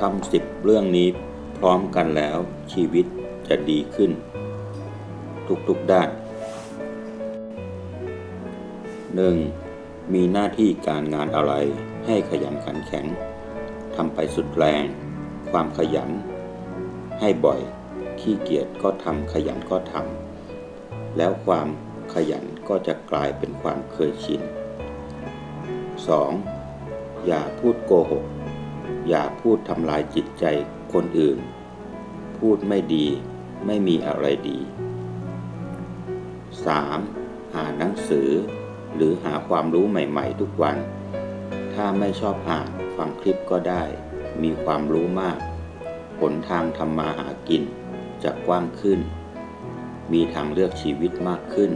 ทำสิบเรื่องนี้พร้อมกันแล้วชีวิตจะดีขึ้น ทุกๆด้าน 1. มีหน้าที่การงานอะไรให้ขยันขันแข็งทำไปสุดแรง ความขยัน ให้บ่อย ขี้เกียจก็ทำขยันก็ทำแล้วความขยันก็จะกลายเป็นความเคยชิน 2. อย่าพูดโกหก อย่าพูดทำลายจิตใจคนอื่น พูดไม่ดีไม่มีอะไรดี 3. อ่านหนังสือ หรือหาความรู้ใหม่ ๆ ทุกวัน ถ้าไม่ชอบอ่านฟังคลิปก็ได้ มีความรู้มาก ผลทางทำมาหากินจะกว้างขึ้น มีทางเลือกชีวิตมากขึ้น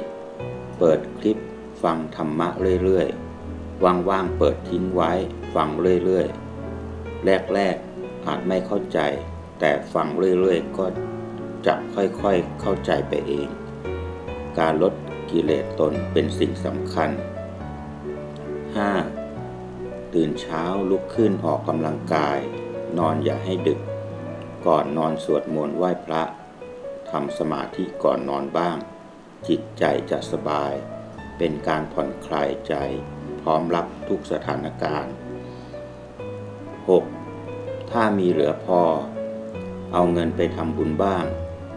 4. เปิดคลิปฟังธรรมะเรื่อยๆ ว่างๆเปิดทิ้งไว้ฟังเรื่อยๆ แรกๆอาจไม่เข้าใจ แต่ฟังเรื่อยๆ ก็จะค่อยๆเข้าใจไปเอง การลดกิเลสตนเป็นสิ่งสำคัญ 5. ตื่นเช้าลุกขึ้นออกกำลังกาย นอนอย่าให้ดึก ก่อนนอนสวดมนต์ไหว้พระทำสมาธิก่อนนอนบ้าง จิตใจจะสบาย เป็นการผ่อนคลายใจ พร้อมรับทุกสถานการณ์ 6. ถ้ามีเหลือพอ เอาเงินไปทำบุญบ้าง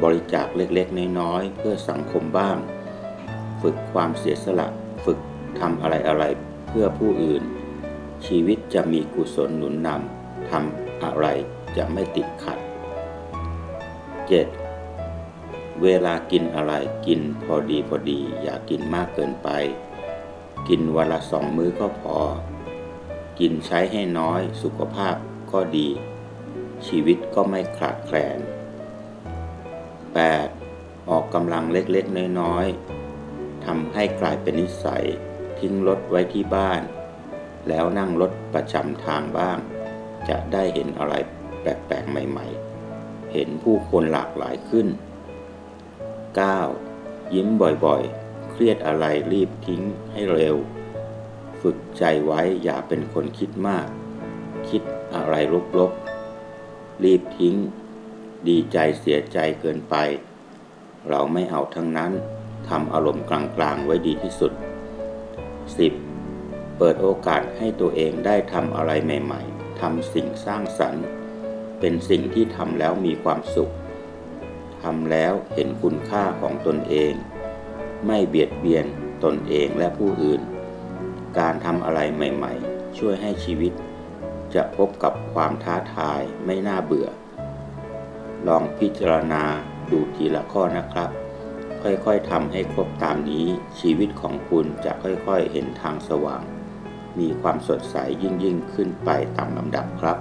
บริจาคเล็กๆ น้อยๆ เพื่อสังคมบ้าง ฝึกความเสียสละ ฝึกทำอะไรๆ เพื่อผู้อื่น ชีวิตจะมีกุศลหนุนนำทำอะไรจะไม่ติดขัด 7. เวลากินอะไรกินพอดีพอดี อย่ากินมากเกินไป กินวันละสองมื้อก็พอ กินใช้ให้น้อยสุขภาพก็ดี ชีวิตก็ไม่ขาดแคลน 8. ออกกำลังเล็กๆ น้อยๆทำให้กลายเป็นนิสัย ทิ้งรถไว้ที่บ้าน แล้วนั่งรถประจำทางบ้าง จะได้เห็นอะไรแปลกๆ ใหม่ๆ เห็นผู้คนหลากหลายขึ้น 9. ยิ้มบ่อยๆ เครียดอะไรรีบทิ้งให้เร็ว ฝึกใจไว้อย่าเป็นคนคิดมาก คิดอะไรลบๆ รีบทิ้ง ดีใจเสียใจเกินไป เราไม่เอาทั้งนั้นทำอารมณ์กลางๆไว้ดีที่สุด 10. เปิดโอกาสให้ตัวเองได้ทำอะไรใหม่ๆทำสิ่งสร้างสรรค์ เป็นสิ่งที่ทำแล้วมีความสุขทำแล้วเห็นคุณค่าของตนเอง ไม่เบียดเบียนตนเองและผู้อื่น การทำอะไรใหม่ๆ ช่วยให้ชีวิต จะพบกับความท้าทายไม่น่าเบื่อ ลองพิจารณาดูทีละข้อนะครับ ค่อยๆทำให้ครบตามนี้ ชีวิตของคุณจะค่อยๆเห็นทางสว่าง มีความสดใสยิ่งยิ่งๆขึ้นไปตามลำดับครับ